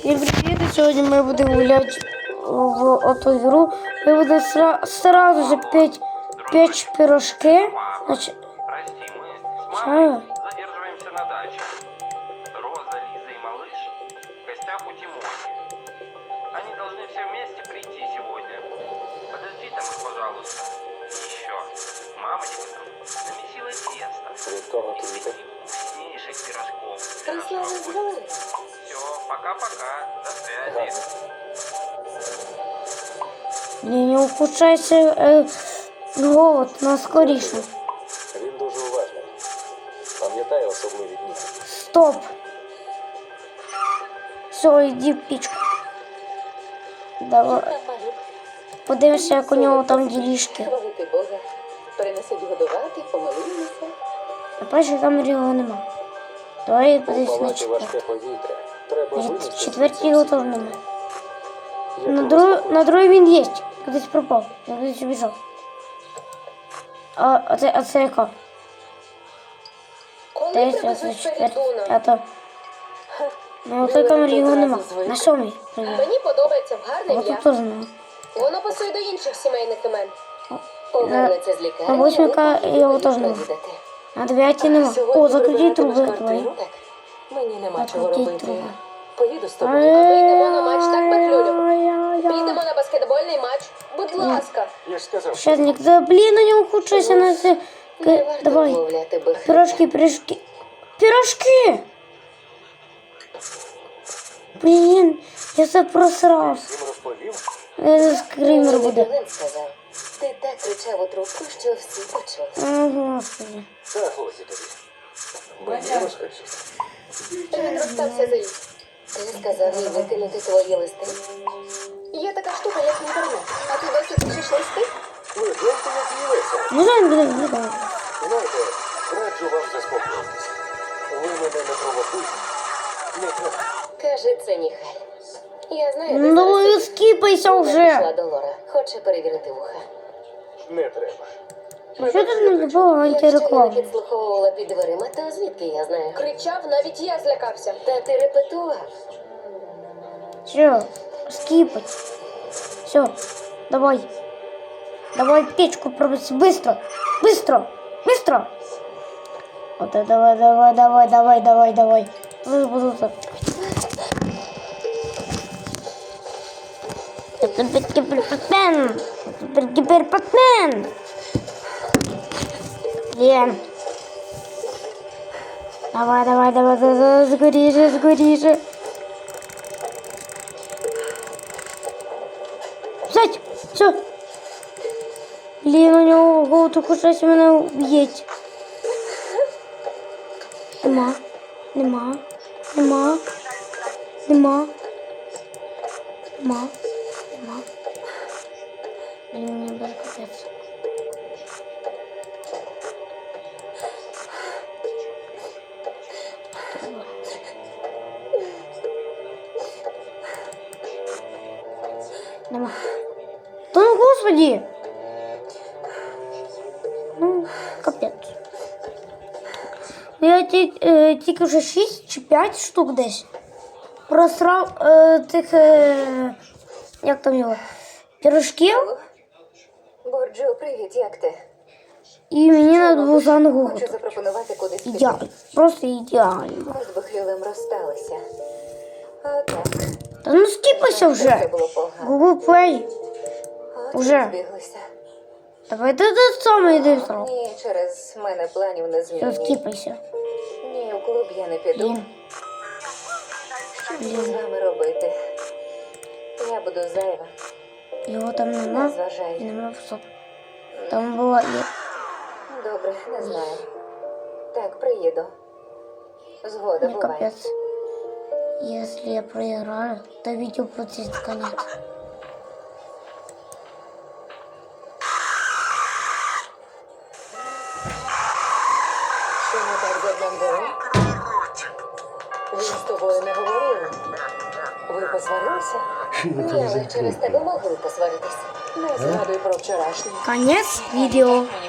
Всім привіт! І Сьогодні ми будемо гуляти в оту ігру. Ми будемо сра- сразу же петь, печь пирожки. Значить, Прости, мы с Чё? мамой задерживаемся на даче. Роза, Лиза и малыш в гостях у Тимони. Они должны все вместе прийти сегодня. Подожди там, их, пожалуйста. Еще. Мамочка там намесила тесто. Відкого И ти пекли вкуснейших пирожков. Прислали з галереї. Все, пока-пока. До связи. не, не ухудшайся е, голод на скоріше. Він дуже уважний. Пам'ятає особливі дні. Стоп. Все, йди в пічку. Давай. Там. Подивишся, як у нього там ділішки. Хвалити Бога. Принесуть годувати, помолимося. На першій камері його нема. Давай подивись на важке повітря. В четвертій його теж нема. Як На, у друг, вас на другий він є. Кудись пропав. Я кудись убіжав. А, а це, а це яка? Коли Десь, це привезуть четверта. Ферідуна? П'ята. Ну, той камері його нема. На сьомій. Мені подобається гарне Ось ім'я. тут теж нема. Воно пасує до інших сімейних імен. На- Повернеться з лікарні. на восьмика його теж нема. На дев'ятій нема. О, прибиратимеш труби твої. Мені нема чого робити. Поїду з тобою. Вийдемо на матч, так, Петлюлю? Підемо на баскетбольний матч. Будь ласка. Я ж сказав, що Щасник, да блін, у нього ухудшайся на це. Не варто Давай. вмовляти. Пирожки, пирожки. Пирожки! Блін, я це просрав. розповів. Е, Скример буде. Він сказав. Ти так кричав у трубку, що всі почули. О, господи. Та годі тобі. Він розстався за їх. Ти сказав їй викинути твої листи. Є така штука, як інтернет. А ти досі пишеш листи? Ви гляньте, як їй. Може він буде виглядати? Знаєте, раджу вам заспокоїтися. Ви мене не провокуйте. Не треба. Каже, це Ніхаль. Я знаю, Ну, ти давай зараз скіпайся Прийшла вже. до Лора. Хоче перевірити вуха. Не треба. Що тут не було Якщо я не антиреклами? підслуховувала під дверима, то звідки я знаю? Кричав, навіть я злякався. Та ти репетував. Все, скипать. Все, давай. Давай печку пробить. Быстро, быстро, быстро. Вот это давай, давай, давай, давай, давай, давай. Тут буду так. Пен. Теперь патмен. Блин. Давай, давай, давай, давай, сгори же, сгори же. Взять! Все! Блін, у нього голод щось мене вб'ють. Нема. Нема. Нема. Нема. Нема. Нема. Блін, мені буде капець. Нема. Та ну господи! Ну, капець. Ну, Я е, тільки вже 6 чи 5 штук десь. Просрав е, тих. Е, як там його? Пірожків, Борджо, привіт, як ти? і мені було заново Хочу запропонувати кудись. Ідеально. Просто ідеально. Ми з Бахлюлем розсталися. А так. Та ну скіпайся вже. Google Play. Уже. Давай ти ти саме йди. Ні, через мене планів не Все, змінює. скіпайся. Ні, у клуб я не піду. Блін. Що мені з вами робити? Я буду зайва. Його там нема. І зважай. нема в соп. Там була і. Добре, не знаю. Так, приїду. Згода, бувай. Если я проиграю, то видео будет конец. Що не так з одним дором? Він з тобою не говорив. Ви посварилися? Ні, але через тебе могли посваритись. Не згадуй про вчорашнє. Конец видео.